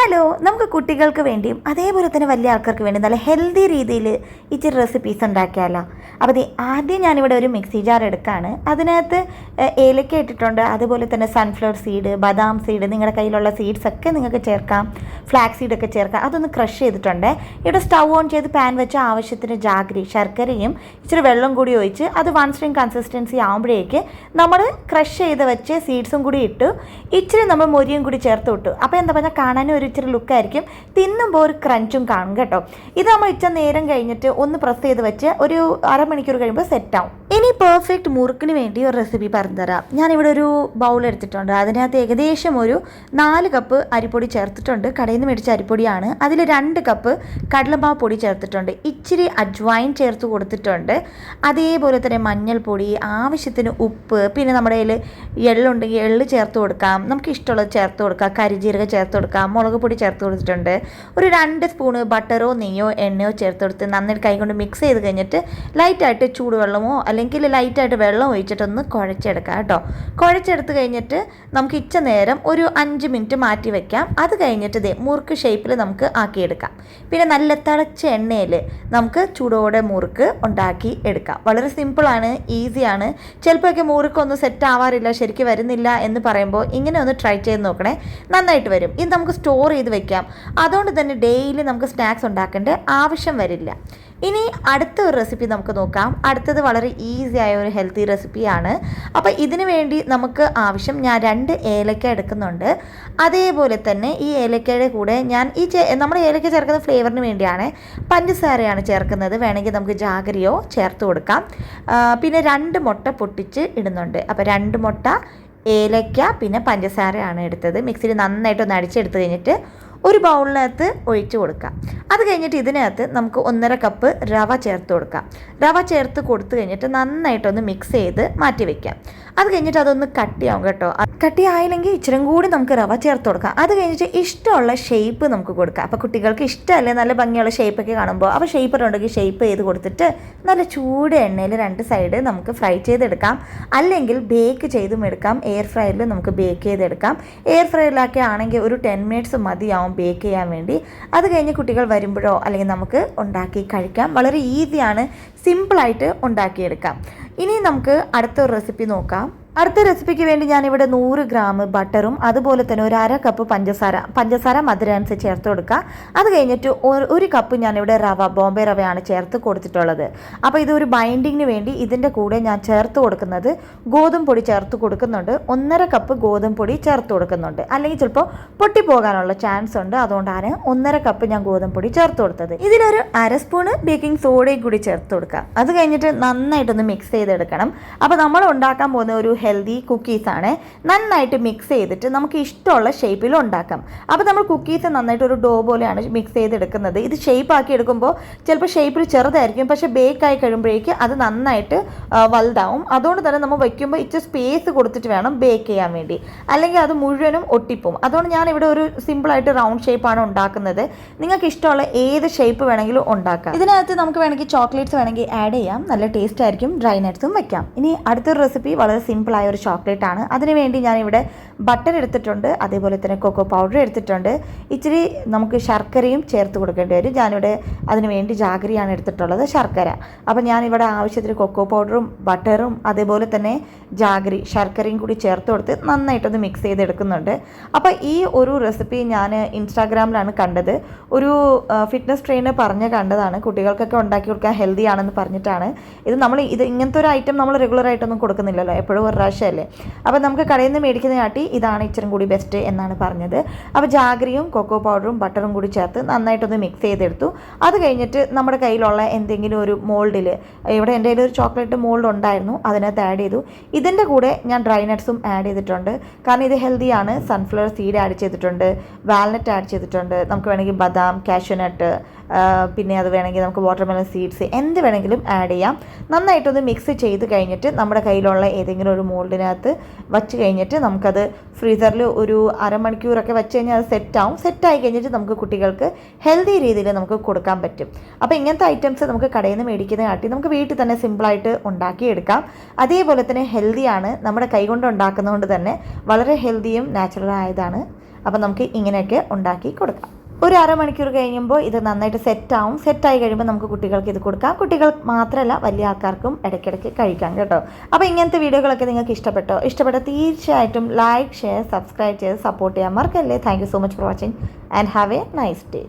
Hello നമുക്ക് കുട്ടികൾക്ക് വേണ്ടിയും അതേപോലെ തന്നെ വലിയ ആൾക്കാർക്ക് വേണ്ടി നല്ല ഹെൽത്തി രീതിയിൽ ഇച്ചിരി റെസിപ്പീസ് ഉണ്ടാക്കിയാലോ. അപ്പോൾ ഇത് ആദ്യം ഞാനിവിടെ ഒരു മിക്സി ജാർ എടുക്കുകയാണ് അതിനകത്ത് ഏലക്ക ഇട്ടിട്ടുണ്ട്. അതുപോലെ തന്നെ സൺഫ്ലവർ സീഡ് ബദാം സീഡ് നിങ്ങളുടെ കയ്യിലുള്ള സീഡ്സ് ഒക്കെ നിങ്ങൾക്ക് ചേർക്കാം. ഫ്ലാക്സ് സീഡൊക്കെ ചേർക്കാം. അതൊന്ന് ക്രഷ് ചെയ്തിട്ടുണ്ട്. ഇവിടെ സ്റ്റൗ ഓൺ ചെയ്ത് പാൻ വെച്ച് ആവശ്യത്തിന് ജാഗ്രി ശർക്കരയും ഇച്ചിരി വെള്ളം കൂടി ഒഴിച്ച് അത് വൺ സ്ട്രീം കൺസിസ്റ്റൻസി ആകുമ്പോഴേക്ക് നമ്മൾ ക്രഷ് ചെയ്ത് വെച്ച് സീഡ്സും കൂടി ഇട്ടു. ഇച്ചിരി നമ്മൾ മൊരിയും കൂടി ചേർത്ത് വിട്ടു. അപ്പോൾ എന്താ പറഞ്ഞാൽ കാണാനും ഒരു ഇച്ചിരി ലുക്കായിരിക്കും. തിന്നുമ്പോൾ ഒരു ക്രഞ്ചും കാണും കേട്ടോ. ഇത് നമ്മൾ ഇച്ച നേരം കഴിഞ്ഞിട്ട് ഒന്ന് പ്രസ് ചെയ്ത് വെച്ച് ഒരു അരമണിക്കൂർ കഴിയുമ്പോൾ സെറ്റ് ആവും. ഇനി പെർഫെക്റ്റ് മുറുക്കിന് വേണ്ടി ഒരു റെസിപ്പി പറഞ്ഞുതരാം. ഞാനിവിടെ ഒരു ബൗൾ എടുത്തിട്ടുണ്ട്. അതിനകത്ത് ഏകദേശം ഒരു നാല് കപ്പ് അരിപ്പൊടി ചേർത്തിട്ടുണ്ട്. കടയിൽ നിന്ന് മേടിച്ച അരിപ്പൊടിയാണ്. അതിൽ രണ്ട് കപ്പ് കടലമാവ് പൊടി ചേർത്തിട്ടുണ്ട്. ഇച്ചിരി അജ്വൈൻ ചേർത്ത് കൊടുത്തിട്ടുണ്ട്. അതേപോലെ തന്നെ മഞ്ഞൾപ്പൊടി ആവശ്യത്തിന് ഉപ്പ് പിന്നെ നമ്മുടെ കയ്യിൽ എള്ളുണ്ടെങ്കിൽ എള്ള് ചേർത്ത് കൊടുക്കാം. നമുക്ക് ഇഷ്ടമുള്ളത് ചേർത്ത് കൊടുക്കാം. കരിജീരകം ചേർത്ത് കൊടുക്കാം. മുളക് പൊടി ചേർത്ത് കൊടുത്തിട്ടുണ്ട്. ഒരു രണ്ട് സ്പൂണ് ബട്ടറോ നെയ്യോ എണ്ണയോ ചേർത്ത് കൊടുത്ത് നന്നായിട്ട് കൈകൊണ്ട് മിക്സ് ചെയ്ത് കഴിഞ്ഞിട്ട് ലൈറ്റായിട്ട് ചൂടുവെള്ളമോ അല്ലെങ്കിൽ ലൈറ്റായിട്ട് വെള്ളം ഒഴിച്ചിട്ടൊന്ന് കുഴച്ചെടുക്കാം കേട്ടോ. കുഴച്ചെടുത്ത് കഴിഞ്ഞിട്ട് നമുക്ക് ഇച്ച നേരം ഒരു അഞ്ച് മിനിറ്റ് മാറ്റി വെക്കാം. അത് കഴിഞ്ഞിട്ട് ദേ മുറുക്ക് ഷേപ്പിൽ നമുക്ക് ആക്കിയെടുക്കാം. പിന്നെ നല്ല തിളച്ച എണ്ണയിൽ നമുക്ക് ചൂടോടെ മുറുക്ക് ഉണ്ടാക്കി എടുക്കാം. വളരെ സിമ്പിളാണ് ഈസിയാണ് ചിലപ്പോഴൊക്കെ മുറുക്കൊന്നും സെറ്റ് ആവാറില്ല ശരിക്കും വരുന്നില്ല എന്ന് പറയുമ്പോൾ ഇങ്ങനെ ഒന്ന് ട്രൈ ചെയ്ത് നോക്കണേ. നന്നായിട്ട് വരും. ഇത് നമുക്ക് സ്റ്റോർ ചെയ്ത് വെക്കാം. അതുകൊണ്ട് തന്നെ ഡെയിലി നമുക്ക് സ്നാക്സ് ഉണ്ടാക്കേണ്ട ആവശ്യം വരില്ല. ഇനി അടുത്ത ഒരു റെസിപ്പി നമുക്ക് നോക്കാം. അടുത്തത് വളരെ ഈസി ആയ ഒരു ഹെൽത്തി റെസിപ്പിയാണ് അപ്പോൾ ഇതിനു വേണ്ടി നമുക്ക് ആവശ്യം ഞാൻ രണ്ട് ഏലക്ക എടുക്കുന്നുണ്ട്. അതേപോലെ തന്നെ ഈ ഏലക്കയുടെ കൂടെ ഞാൻ ഈ നമ്മൾ ഏലക്ക ചേർക്കുന്ന ഫ്ലേവറിന് വേണ്ടിയാണ് പഞ്ചസാരയാണ് ചേർക്കുന്നത്. വേണമെങ്കിൽ നമുക്ക് ജാഗരിയോ ചേർത്ത് കൊടുക്കാം. പിന്നെ രണ്ട് മുട്ട പൊട്ടിച്ച് ഇടുന്നുണ്ട്. അപ്പോൾ രണ്ട് മുട്ട ഏലക്ക പിന്നെ പഞ്ചസാരയാണ് എടുത്തത്. മിക്സിയിൽ നന്നായിട്ടൊന്ന് അടിച്ചെടുത്ത് കഴിഞ്ഞിട്ട് ഒരു ബൗളിനകത്ത് ഒഴിച്ചു കൊടുക്കാം അത് കഴിഞ്ഞിട്ട് ഇതിനകത്ത് നമുക്ക് ഒന്നര കപ്പ് റവ ചേർത്ത് കൊടുക്കാം. റവ ചേർത്ത് കൊടുത്തു കഴിഞ്ഞിട്ട് നന്നായിട്ടൊന്ന് മിക്സ് ചെയ്ത് മാറ്റി വെക്കാം. അത് കഴിഞ്ഞിട്ട് അതൊന്ന് കട്ടിയാവും കേട്ടോ. കട്ടി ആയില്ലെങ്കിൽ ഇച്ചിരും കൂടി നമുക്ക് റവ ചേർത്ത് കൊടുക്കാം. അത് കഴിഞ്ഞിട്ട് ഇഷ്ടമുള്ള ഷേപ്പ് നമുക്ക് കൊടുക്കാം. അപ്പോൾ കുട്ടികൾക്ക് ഇഷ്ടമല്ലേ? നല്ല ഭംഗിയുള്ള ഷേപ്പൊക്കെ കാണുമ്പോൾ അപ്പോൾ ഷേപ്പർ ഉണ്ടെങ്കിൽ ഷേപ്പ് ചെയ്ത് കൊടുത്തിട്ട് നല്ല ചൂട് എണ്ണയിൽ രണ്ട് സൈഡ് നമുക്ക് ഫ്രൈ ചെയ്തെടുക്കാം. അല്ലെങ്കിൽ ബേക്ക് ചെയ്തും എടുക്കാം. എയർ ഫ്രൈയിൽ നമുക്ക് ബേക്ക് ചെയ്തെടുക്കാം. എയർ ഫ്രൈയിലൊക്കെ ആണെങ്കിൽ ഒരു ടെൻ മിനിറ്റ്സ് മതിയാവും ബേക്ക് ചെയ്യാൻ വേണ്ടി. അത് കഴിഞ്ഞ് കുട്ടികൾ വരുമ്പോഴോ അല്ലെങ്കിൽ നമുക്ക് ഉണ്ടാക്കി കഴിക്കാം. വളരെ ഈസിയാണ് സിമ്പിളായിട്ട് ഉണ്ടാക്കിയെടുക്കാം. ഇനി നമുക്ക് അടുത്തൊരു റെസിപ്പി നോക്കാം. അടുത്ത റെസിപ്പിക്ക് വേണ്ടി ഞാൻ ഇവിടെ നൂറ് ഗ്രാം ബട്ടറും അതുപോലെ തന്നെ ഒരു അര കപ്പ് പഞ്ചസാര പഞ്ചസാര മധുരം അനുസരിച്ച് ചേർത്ത് കൊടുക്കുക. അത് കഴിഞ്ഞിട്ട് ഒരു- കപ്പ് ഞാനിവിടെ റവ ബോംബെ റവയാണ് ചേർത്ത് കൊടുത്തിട്ടുള്ളത്. അപ്പോൾ ഇത് ഒരു ബൈൻഡിങ്ങിന് വേണ്ടി ഇതിന്റെ കൂടെ ഞാൻ ചേർത്ത് കൊടുക്കുന്നത് ഗോതമ്പ് പൊടി ചേർത്ത് കൊടുക്കുന്നുണ്ട്. ഒന്നര കപ്പ് ഗോതമ്പ് പൊടി ചേർത്ത് കൊടുക്കുന്നുണ്ട്. അല്ലെങ്കിൽ ചിലപ്പോൾ പൊട്ടിപ്പോകാനുള്ള ചാൻസ് ഉണ്ട്. അതുകൊണ്ടാണ് ഒന്നര കപ്പ് ഞാൻ ഗോതമ്പ് പൊടി ചേർത്ത് കൊടുത്തത്. ഇതിലൊരു അര സ്പൂണ് ബേക്കിംഗ് സോഡയും കൂടി ചേർത്ത് കൊടുക്കുക. അത് കഴിഞ്ഞിട്ട് നന്നായിട്ടൊന്ന് മിക്സ് ചെയ്തെടുക്കണം. അപ്പോൾ നമ്മൾ ഉണ്ടാക്കാൻ പോകുന്ന ഒരു ഹെൽത്തി കുക്കീസാണ് നന്നായിട്ട് മിക്സ് ചെയ്തിട്ട് നമുക്ക് ഇഷ്ടമുള്ള ഷേപ്പിൽ ഉണ്ടാക്കാം. അപ്പോൾ നമ്മൾ കുക്കീസ് നന്നായിട്ട് ഒരു ഡോ പോലെയാണ് മിക്സ് ചെയ്തെടുക്കുന്നത്. ഇത് ഷേപ്പ് ആക്കി എടുക്കുമ്പോൾ ചിലപ്പോൾ ഷേപ്പിൽ ചെറുതായിരിക്കും. പക്ഷേ ബേക്ക് ആയി കഴിയുമ്പോഴേക്ക് അത് നന്നായിട്ട് വലുതാവും. അതുകൊണ്ട് തന്നെ നമ്മൾ വയ്ക്കുമ്പോൾ ഇച്ചിരി സ്പേസ് കൊടുത്തിട്ട് വേണം ബേക്ക് ചെയ്യാൻ വേണ്ടി. അല്ലെങ്കിൽ അത് മുഴുവനും ഒട്ടിപ്പോവും. അതുകൊണ്ട് ഞാൻ ഇവിടെ ഒരു സിമ്പിളായിട്ട് റൗണ്ട് ഷേപ്പാണ് ഉണ്ടാക്കുന്നത്. നിങ്ങൾക്ക് ഇഷ്ടമുള്ള ഏത് ഷേപ്പ് വേണമെങ്കിലും ഉണ്ടാക്കാം. ഇതിനകത്ത് നമുക്ക് വേണമെങ്കിൽ ചോക്ലേറ്റ്സ് വേണമെങ്കിൽ ആഡ് ചെയ്യാം. നല്ല ടേസ്റ്റ് ആയിരിക്കും. ഡ്രൈ നട്ട്സും വെക്കാം ഇനി അടുത്തൊരു റെസിപ്പി വളരെ സിമ്പിളായ ഒരു ചോക്ലേറ്റ് ആണ്. അതിനുവേണ്ടി ഞാനിവിടെ ബട്ടർ എടുത്തിട്ടുണ്ട് അതേപോലെ തന്നെ കൊക്കോ പൗഡർ എടുത്തിട്ടുണ്ട്. ഇച്ചിരി നമുക്ക് ശർക്കരയും ചേർത്ത് കൊടുക്കേണ്ടി വരും. ഞാനിവിടെ അതിന് വേണ്ടി ജാഗരിയാണ് എടുത്തിട്ടുള്ളത് ശർക്കര. അപ്പോൾ ഞാനിവിടെ ആവശ്യത്തിന് കൊക്കോ പൗഡറും ബട്ടറും അതേപോലെ തന്നെ ജാഗരി ശർക്കരയും കൂടി ചേർത്ത് കൊടുത്ത് നന്നായിട്ടൊന്ന് മിക്സ് ചെയ്തെടുക്കുന്നുണ്ട്. അപ്പോൾ ഈ ഒരു റെസിപ്പി ഞാൻ ഇൻസ്റ്റാഗ്രാമിലാണ് കണ്ടത്. ഒരു ഫിറ്റ്നസ് ട്രെയിനർ പറഞ്ഞ് കണ്ടതാണ്. കുട്ടികൾക്കൊക്കെ ഉണ്ടാക്കി കൊടുക്കാൻ ഹെൽത്തി ആണെന്ന് പറഞ്ഞിട്ടാണ്. ഇത് നമ്മൾ ഇത് ഇങ്ങനത്തെ ഒരു ഐറ്റം നമ്മൾ റെഗുലർ ആയിട്ടൊന്നും കൊടുക്കുന്നില്ലല്ലോ. എപ്പോഴും പ്രാവശ്യമല്ലേ? അപ്പോൾ നമുക്ക് കടയിൽ നിന്ന് മേടിക്കുന്ന കാട്ടി ഇതാണ് ഇച്ചിരി കൂടി ബെസ്റ്റ് എന്നാണ് പറഞ്ഞത്. അപ്പോൾ ജാഗ്രിയും കൊക്കോ പൗഡറും ബട്ടറും കൂടി ചേർത്ത് നന്നായിട്ടൊന്ന് മിക്സ് ചെയ്തെടുത്തു. അത് കഴിഞ്ഞിട്ട് നമ്മുടെ കയ്യിലുള്ള എന്തെങ്കിലും ഒരു മോൾഡിൽ ഇവിടെ എന്റെ ഒരു ചോക്ലേറ്റ് മോൾഡ് ഉണ്ടായിരുന്നു അതിനകത്ത് ആഡ് ചെയ്തു. ഇതിന്റെ കൂടെ ഞാൻ ഡ്രൈ നട്ട്സും ആഡ് ചെയ്തിട്ടുണ്ട്. കാരണം ഇത് ഹെൽത്തിയാണ് സൺഫ്ലവർ സീഡ് ആഡ് ചെയ്തിട്ടുണ്ട്. വാൽനട്ട് ആഡ് ചെയ്തിട്ടുണ്ട്. നമുക്ക് വേണമെങ്കിൽ ബദാം കാഷ്യൂനട്ട് പിന്നെ അത് വേണമെങ്കിൽ നമുക്ക് വാട്ടർമെലൺ സീഡ്സ് എന്ത് വേണമെങ്കിലും ആഡ് ചെയ്യാം. നന്നായിട്ടൊന്ന് മിക്സ് ചെയ്ത് കഴിഞ്ഞിട്ട് നമ്മുടെ കയ്യിലുള്ള ഏതെങ്കിലും ഒരു മോൾഡിനകത്ത് വച്ച് കഴിഞ്ഞിട്ട് നമുക്കത് ഫ്രീസറിൽ ഒരു അരമണിക്കൂറൊക്കെ വെച്ച് കഴിഞ്ഞാൽ അത് സെറ്റാവും സെറ്റായി കഴിഞ്ഞിട്ട് നമുക്ക് കുട്ടികൾക്ക് ഹെൽത്തി രീതിയിൽ നമുക്ക് കൊടുക്കാൻ പറ്റും. അപ്പോൾ ഇങ്ങനത്തെ ഐറ്റംസ് നമുക്ക് കടയിൽ നിന്ന് മേടിക്കുന്ന കാട്ടി നമുക്ക് വീട്ടിൽ തന്നെ സിമ്പിളായിട്ട് ഉണ്ടാക്കിയെടുക്കാം. അതേപോലെ തന്നെ ഹെൽത്തിയാണ് നമ്മുടെ കൈകൊണ്ട് ഉണ്ടാക്കുന്നതുകൊണ്ട് തന്നെ വളരെ ഹെൽത്തിയും നാച്ചുറൽ ആയതാണ്. അപ്പോൾ നമുക്ക് ഇങ്ങനെയൊക്കെ ഉണ്ടാക്കി കൊടുക്കാം. ഒരു അരമണിക്കൂർ കഴിയുമ്പോൾ ഇത് നന്നായിട്ട് സെറ്റാവും സെറ്റായി കഴിയുമ്പോൾ നമുക്ക് കുട്ടികൾക്ക് ഇത് കൊടുക്കാം. കുട്ടികൾ മാത്രമല്ല വലിയ ആൾക്കാർക്കും ഇടയ്ക്കിടയ്ക്ക് കഴിക്കാം കേട്ടോ. അപ്പോൾ ഇങ്ങനത്തെ വീഡിയോകളൊക്കെ നിങ്ങൾക്ക് ഇഷ്ടപ്പെട്ടോ? ഇഷ്ടപ്പെട്ട തീർച്ചയായിട്ടും ലൈക്ക് ഷെയർ സബ്സ്ക്രൈബ് ചെയ്ത് സപ്പോർട്ട് ചെയ്യാൻ മറക്കല്ലേ. Thank so much for watching and have a nice day